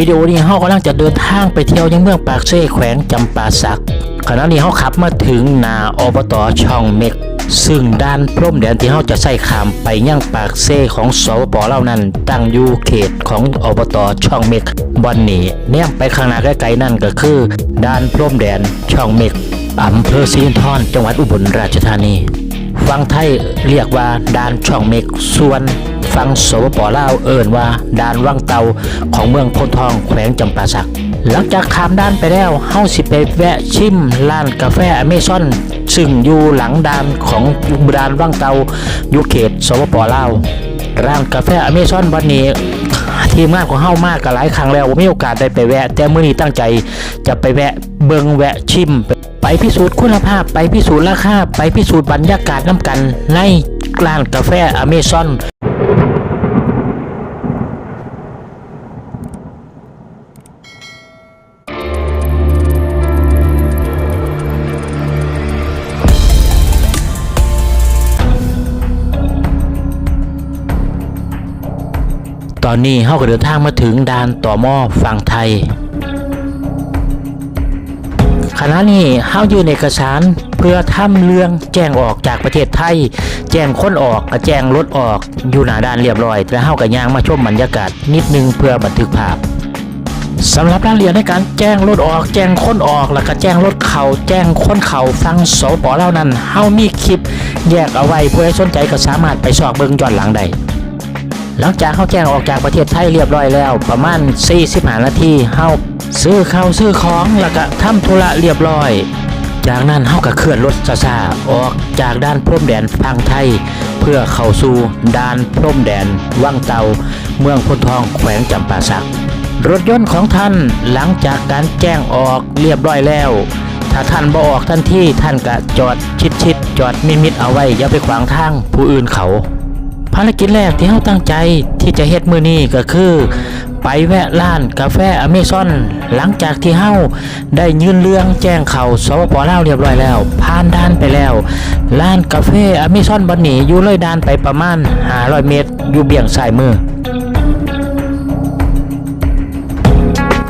วิดีโอนี้เฮากำลังจะเดินทางไปเที่ยวยังเมืองปากเซ่แขวงจำปาสักขณะนี้เฮาขับมาถึงนาอบตช่องเม็ก ซึ่งด้านพรมแดนที่เฮาจะใส่ขามไปยังปากเซ่ของสปปลานั้น ตั้งอยู่เขตของอบตช่องเม็กวันนี้แนมไปข้างหน้าไกล้ๆนั่นก็คือด้านพรมแดนช่องเม็กอำเภอศรีนทรจังหวัดอุบลราชธานี ฟังไทยเรียกว่าด่านช่องเมกส่วนฟังสปปลาวเอิ้นว่าด่านวังเตาของเมืองพนทองแขวงจำปาสัก หลังจากข้ามด่านไปแล้วเฮาสิไปแวะชิมร้านกาแฟอเมซอน ซึ่งอยู่หลังด่านของด่านวังเตายู่เขตสปปลาวร้านกาแฟอเมซอนวันนี้ทีมงานของเฮามากกันหลายครั้งแล้วบ่มีโอกาสได้ไปแวะ แต่เมื้อนี้ตั้งใจจะไปแวะเบิงแวะชิม ไปพิสูจน์คุณภาพไปพิสูจน์ราคาไปพิสูจน์บรรยากาศน้ำกัน ในร้านกาแฟอเมซอนตอนนี้เฮาก็เดินทางมาถึงด่านต่อหม้อฝั่งไทย ขณะนี้เฮายื่นเอกสารเพื่อทำเรื่องแจ้งออกจากประเทศไทย แจ้งคนออกแจ้งรถออกอยู่หน้าด่านเรียบร้อย แล้วเฮาก็ย่างมาชมบรรยากาศนิดนึงเพื่อบันทึกภาพสำหรับรายละเอียดในการแจ้งรถออกแจ้งค้นออก แล้วก็แจ้งรถเขาแจ้งค้นเขาฟังสปอเล่านั้นเฮามีคลิป แยกเอาไว้เพื่อให้สนใจก็สามารถไปสอบเบิ่งย้อนหลังได้หลังจากเขาแจ้งออกจากประเทศไทยเรียบร้อยแล้ว ประมาณ45นาทีเฮา ซื้อข้าวซื้อของแล้วก็ทำธุระเรียบร้อย จากนั้นเฮาก็เคลื่อนรถซาๆออกจากด้านพรมแดนพังไทย เพื่อเข้าสู่ด้านพรมแดนวังเตา เมืองพนทองแขวงจำปาสัก รถยนต์ของท่านหลังจากการแจ้งออกเรียบร้อยแล้ว ถ้าท่านบ่ออกทันที่ท่านก็จอดชิดๆจอดมิดเอาไว้อย่าไปขวางทางผู้อื่นเขา ภารกิจแรกที่เราตั้งใจที่จะเฮ็ดมือนี้ก็คือ ไปแวะร้านกาแฟอเมซอน หลังจากที่เฮาได้ยื่นเรื่องแจ้งเขาสปปลาวเรียบร้อยแล้ว ผ่านด่านไปแล้วร้านกาแฟอเมซอนบันนี้อยู่เลยด่านไปประมาณ500เมตร อยู่เบี่ยงซ้ายมือ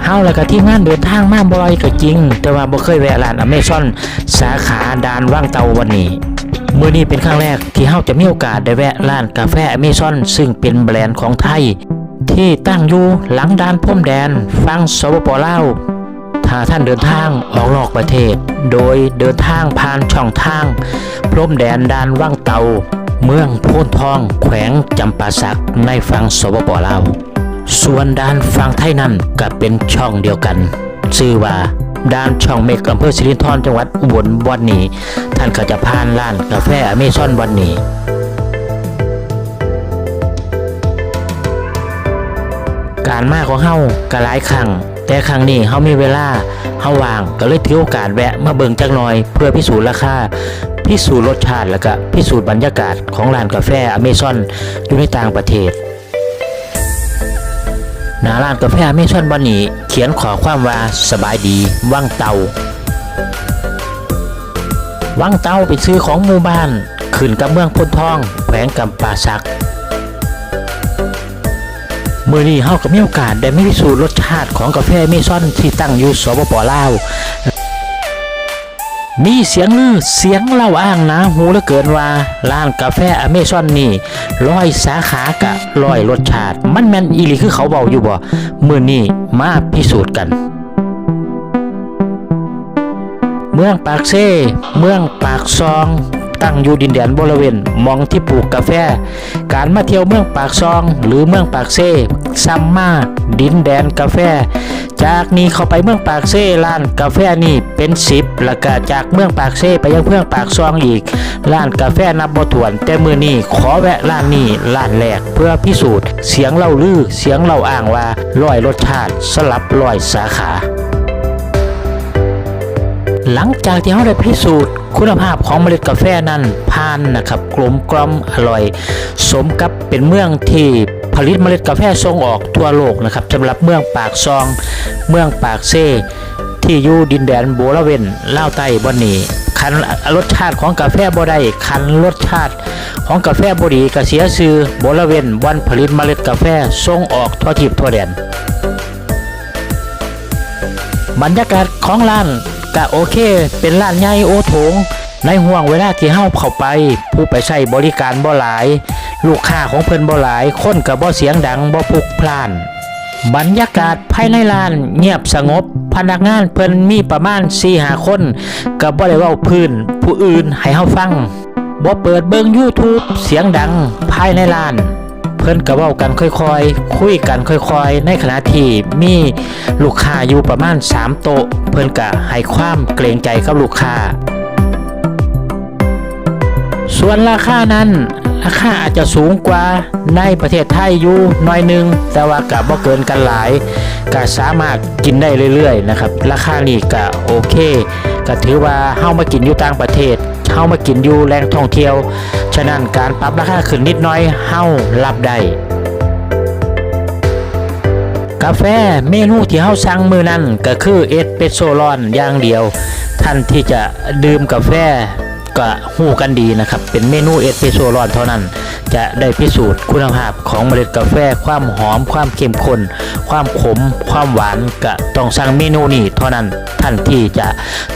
เฮาแล้วก็ทีมงานเดินทางมาบ่อยก็จริง แต่ว่าบ่เคยแวะร้านอเมซอนสาขาด่านว่างเตาวันนี้ มื้อนี้เป็นครั้งแรกที่เฮาจะมีโอกาสได้แวะร้านกาแฟอเมซอนซึ่งเป็นแบรนด์ของไทย ที่ตั้งอยู่หลังด่านพรมแดนฝั่งสปปลาวถ้าท่านเดินทางออกนอกประเทศ โดยเดินทางผ่านช่องทาง พรมแดนด่านว่างเตา เมืองโพนทอง แขวงจำปาสักในฝั่งสปปลาวส่วนด้านฝั่งไทยนั้นก็เป็นช่องเดียวกัน ชื่อว่า ด้านช่องเมกอำเภอสิรินธรจังหวัดอุบลวันนี้ ท่านก็จะผ่านร้านกาแฟอเมซอนวันนี้การมาของเฮาก็หลายครั้งแต่ครั้งนี้เฮามีเวลาเฮาว่างก็เลยถือโอกาสแวะมาเบิ่งจักหน่อย เพื่อพิสูจน์ราคาพิสูจน์รสชาติแล้วก็พิสูจน์บรรยากาศของร้านกาแฟอเมซอนอยู่ในต่างประเทศ หน้าร้านกาแฟอเมซอนบันนี้ เขียนขอความว่าสบายดีว่างเตาว่างเต้าเป็นซื้อของหมู่บ้าน ขึ้นกับเมืองพนทองแขวงกำปาสักมือนี้เฮาก็มีโอกาสได้ไม่พิสูจน์รสชาติของกาแฟเมซอนที่ตั้งอยู่สปปลาว มีเสียงลือเสียงเล่าอ้างนะหูเหลือเกินว่าร้านกาแฟอเมซอนนี่ร้อยสาขากะร้อยรสชาติ มันแมนอีหลีคือเขาเบาอยู่บ่มือนี้มาพิสูจน์กัน เมืองปากเซ่เมืองปากซอง ตั้งอยู่ดินแดนบริเวณมองที่ปลูกกาแฟ การมาเที่ยวเมืองปากซอง หรือเมืองปากเซ่ซัมมาดินแดนกาแฟ จากนี้เข้าไปเมืองปากเซ่ร้านกาแฟนี่เป็นสิบแล้วก็จากเมืองปากเซ่ไปยังเมืองปากซองอีกร้านกาแฟนับบ่ถ้วน แต่มือนี้ขอแวะร้านนี้ร้านแรกเพื่อพิสูจน์ เสียงเล่าลือเสียงเล่าอ้างว่าร้อยรสชาติสลับร้อยสาขา หลังจากที่เราได้พิสูจน์คุณภาพของเมล็ดกาแฟนั้นผ่านนะครับกลมกล่อมอร่อย สมกับเป็นเมืองที่ผลิตเมล็ดกาแฟส่งออกทั่วโลกนะครับสำหรับเมืองปากซอง เมืองปากเซที่อยู่ดินแดนโบราเวนลาวใต้บอนนี้คันรสชาติของกาแฟบ่ได้คันรสชาติของกาแฟบ่ดีก็เสียชื่อโบราเวนวันผลิตเมล็ดกาแฟส่งออกทั่วทิพทั่วแดน บรรยากาศของร้าน ก็โอเค เป็นร้านใหญ่โอโถงในห่วงเวลาที่เฮาเข้าไป ผู้ไปใช้บริการบ่หลาย ลูกค้าของเพิ่นบ่หลายคนก็บ่เสียงดังบ่พุกพล่าน บรรยากาศภายในร้านเงียบสงบ พนักงานเพิ่นมีประมาณ4-5คนก็บ่ได้เว้าพื้น ผู้อื่นให้เฮาฟังบ่เปิดเบิ่ง YouTube เสียงดังภายในร้าน เพิ่นก็เว้ากันค่อยๆ คุยกันค่อยๆ ในขณะที่มีลูกค้าอยู่ประมาณ 3 โต๊ะ เพิ่นก็ให้ความเกรงใจกับลูกค้า ส่วนราคานั้นราคาอาจจะสูงกว่าในประเทศไทยอยู่น้อยนึง แต่ว่ากับบ่เกินกันหลายก็สามารถกินได้เรื่อยๆนะครับ ราคานี่ก็โอเค ก็ถือว่าเฮามากินอยู่ต่างประเทศเฮามากินอยู่แหล่งท่องเที่ยว ฉะนั้นการปรับราคาขึ้นนิดน้อยเฮารับได้กาแฟเมนูที่เฮาสั่งมือนั้นก็คือเอสเปรสโซร้อนอย่างเดียว ท่านที่จะดื่มกาแฟ ก็หู้กันดีนะครับ เป็นเมนูเอสเปรสโซ่ร้อนเท่านั้น จะได้พิสูจน์คุณภาพของเมล็ดกาแฟ ความหอม ความเข้มข้น ความขม ความหวานก็ต้องสั่งเมนูนี้เท่านั้นท่านที่จะ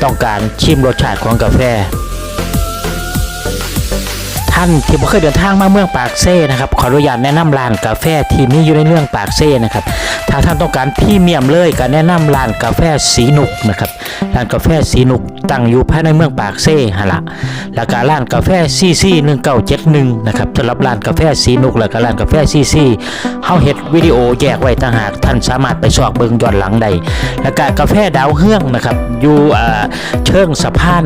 ต้องการชิมรสชาติของกาแฟ ท่านที่บ่เคยเดินทางมาเมืองปากเซ่นะครับขออนุญาตแนะนำร้านกาแฟที่มีอยู่ในเมืองปากเซ่นะครับถ้าท่านต้องการพรีเมียมเลยก็แนะนำร้านกาแฟสีนุกนะครับร้านกาแฟสีนุกตั้งอยู่ภายในเมืองปากเซ่ฮะละแล้วก็ร้านกาแฟซีซี1971นะครับสำหรับร้านกาแฟสีนุกแล้วก็ร้านกาแฟซีซีเฮาเฮ็ดวิดีโอแยกไว้ต่างหากท่านสามารถไปสอกเบิ่งย้อนหลังได้แล้วก็กาแฟดาวเฮืองนะครับอยู่อ่าเชิงสะพาน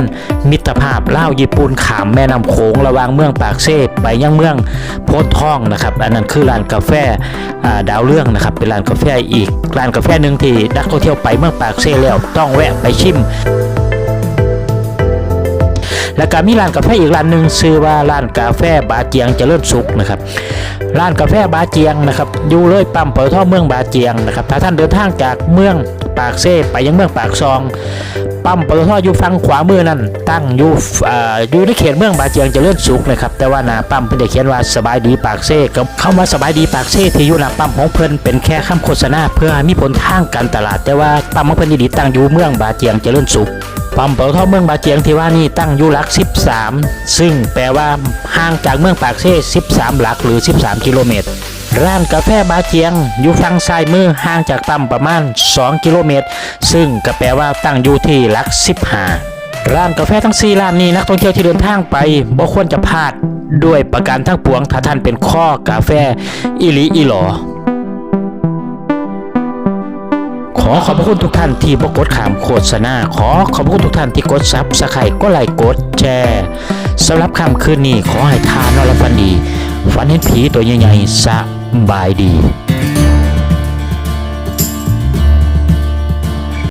มิตรภาพลาวญี่ปุ่นขามแม่น้ำโขงระหว่างเมืองปากเซ่ไปยังเมืองโพธิ์ทองนะครับ อันนั้นคือร้านกาแฟาดาวเรื่องนะครับ เป็นร้านกาแฟอีกร้านกาแฟหนึ่งที่นักท่องเที่ยวไปเมืองปากเซ่แล้วต้องแวะไปชิมแล้วก็มีร้านกาแฟอีกร้านหนึ่งชื่อว่าร้านกาแฟบาเจียงเจริญสุขนะครับร้านกาแฟบาเจียงนะครับอยู่เลยปั๊มปตทเมืองบาเจียงนะครับถ้าท่านเดินทางจากเมือง ปากเซ่ไปยังเมืองปากซอง ปั๊มปตทอยู่ฝั่งขวามือนั่นตั้งอยู่อยู่ในเขตเมืองบาเจียงเจริญสุขนะครับแต่ว่าหน้าปั๊มเพิ่นได้เขียนว่าสบายดีปากเซ่กับคำว่าสบายดีปากเซ่ที่อยู่หน้าปั๊มของเพิ่นเป็นแค่คำโฆษณาเพื่อมีผลทางการตลาด แต่ว่าปั๊มของเพิ่นดีตั้งอยู่เมืองบาเจียงเจริญสุขปั๊มปตทเมืองบาเจียงที่ว่านี่ตั้งอยู่หลัก 13 ซึ่งแปลว่าห่างจากเมืองปากเซ่ 13 หลักหรือ 13 กิโลเมตร ร้านกาแฟบาเจียง อยู่ฝั่งซ้ายมือห่างจากปั๊มประมาณ 2 กิโลเมตร ซึ่งก็แปลว่าตั้งอยู่ที่หลัก 15 ร้านกาแฟทั้ง 4 ร้านนี้นักท่องเที่ยวที่เดินทางไปบ่ควรจะพลาดด้วยประการทั้งปวงถ้าท่านเป็นข้อกาแฟอิลีอีหลอขอขอบคุณทุกท่านที่บกดขามโฆษณาขอขอบคุณทุกท่านที่กดซับสไครต์ก็ไลค์กดแชร์สำหรับคำคืนนี้ขอให้ทานนอนหลับฝันดี ฝันเห็นผีตัวใหญ่ๆส บายดี